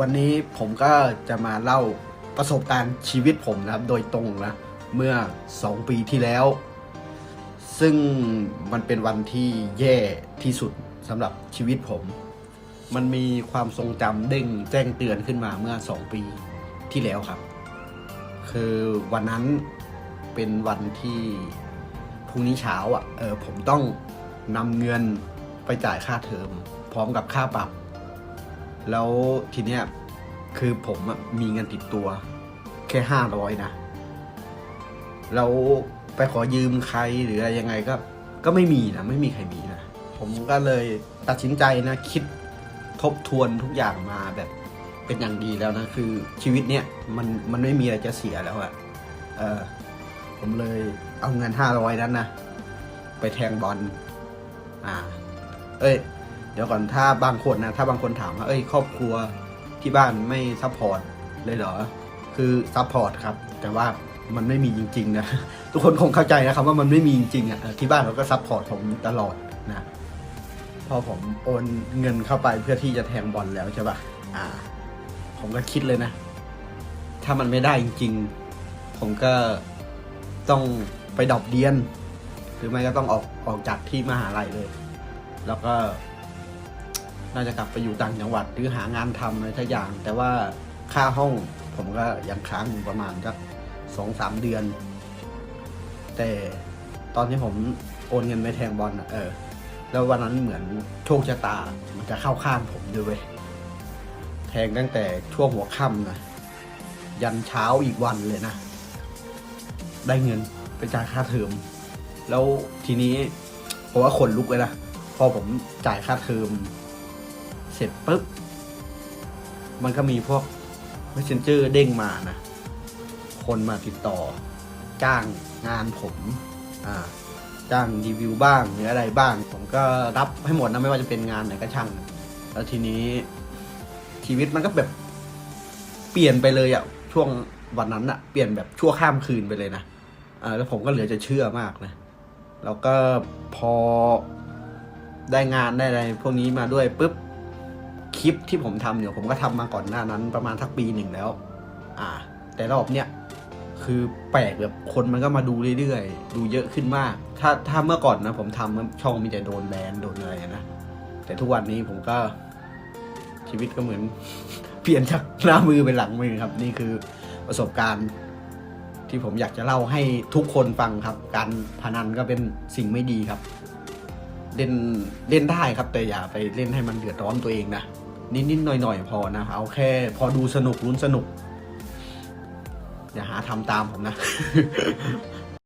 วันนี้ผมก็จะมาเล่าประสบการณ์ชีวิตผมนะครับ โดยตรงนะเมื่อ 2 ปีที่แล้ว ซึ่งมันเป็นวันที่แย่ที่สุดสำหรับชีวิตผม มันมีความทรงจำเด้งแจ้งเตือนขึ้นมาเมื่อ 2 ปีที่แล้วครับ คือวันนั้นเป็นวันที่พรุ่งนี้เช้าอะเออผมต้องนำเงินไปจ่ายค่าเทอม พร้อมกับค่าปรับ แล้วทีเนี้ยคือผมมีเงินติดตัว แค่ห้าร้อยนะแล้วไปขอยืมใครหรืออะไรยังไงก็ ก็ไม่มีนะไม่มีใครมีนะผมก็เลยตัดสินใจนะ คิดทบทวนทุกอย่างมาแบบเป็นอย่างดีแล้วนะคือชีวิตเนี้ยมันมันไม่มีอะไรจะเสียแล้วอะเออผมเลยเอาเงินห้าร้อยนั้นนะไปแทงบอลอ่า เอ้ย เดี๋ยวก่อนถ้าบางคนนะถ้าบางคนถามว่าเอ้ยครอบครัวที่บ้านไม่ซัพพอร์ตเลยเหรอคือซัพพอร์ตครับ แต่ว่ามันไม่มีจริงๆนะทุกคนคงเข้าใจนะครับว่ามันไม่มีจริงๆอะที่บ้านเราก็ซัพพอร์ตผมตลอดนะพอผมโอนเงินเข้าไปเพื่อที่จะแทงบอลแล้วใช่ปะอ่า ผมก็คิดเลยนะ ถ้ามันไม่ได้จริง ๆ ผมก็ต้องไปดรอปเรียน หรือไม่ก็ต้องออกออกจากที่มหาลัยเลย แล้วก็ น่าจะกลับไปอยู่ต่างจังหวัดหรือหางานทำอะไรทักอย่าง แต่ว่าค่าห้องผมก็ยังค้างอยู่ประมาณสักสองสามเดือน แต่ตอนที่ผมโอนเงินไปแทงบอลอะเออ แล้ววันนั้นเหมือนโชคชะตา มันจะเข้าข้างผมด้วยเว้ยแทงตั้งแต่ช่วงหัวค่ำนะยันเช้าอีกวันเลยนะ ได้เงินไปจ่ายค่าเทอม แล้วทีนี้ผมว่าขนลุกเลยนะ พอผมจ่ายค่าเทอม ร็จปุ๊บ มันก็มีพวก messenger เด้งมานะ คนมาติดต่อ จ้างงานผมอ่าจ้างรีวิวบ้างหรืออะไรบ้าง ผมก็รับให้หมดนะไม่ว่าจะเป็นงานไหนก็ช่าง แล้วทีนี้ชีวิตมันก็แบบเปลี่ยนไปเลยอะช่วงวันนั้นอะเปลี่ยนแบบชั่วข้ามคืนไปเลยนะอ่าแล้วผมก็เหลือจะเชื่อมากนะแล้วก็พอได้งานได้อะไรพวกนี้มาด้วยปุ๊บ ลิปที่ผมทำเนี่ยผมก็ทำมาก่อนหน้านั้นประมาณสักปีหนึ่งแล้ว อ่า แต่รอบเนี้ยคือแปลกแบบคนมันก็มาดูเรื่อยๆ ดูเยอะขึ้นมาก ถ้าถ้าเมื่อก่อนนะ ผมทำช่องมีแต่โดนแบนโดนอะไรนะ แต่ทุกวันนี้ผมก็ชีวิตก็เหมือน เปลี่ยนจากหน้ามือเป็นหลังมือครับ นี่คือประสบการณ์ที่ผมอยากจะเล่าให้ทุกคนฟังครับ การพนันก็เป็นสิ่งไม่ดีครับ เล่นเล่นได้ครับ แต่อย่าไปเล่นให้มันเดือดร้อนตัวเองนะ นิดๆหน่อยๆพอนะเอาแค่พอดูสนุกลุ้นสนุกอย่าหาทำตามผมนะ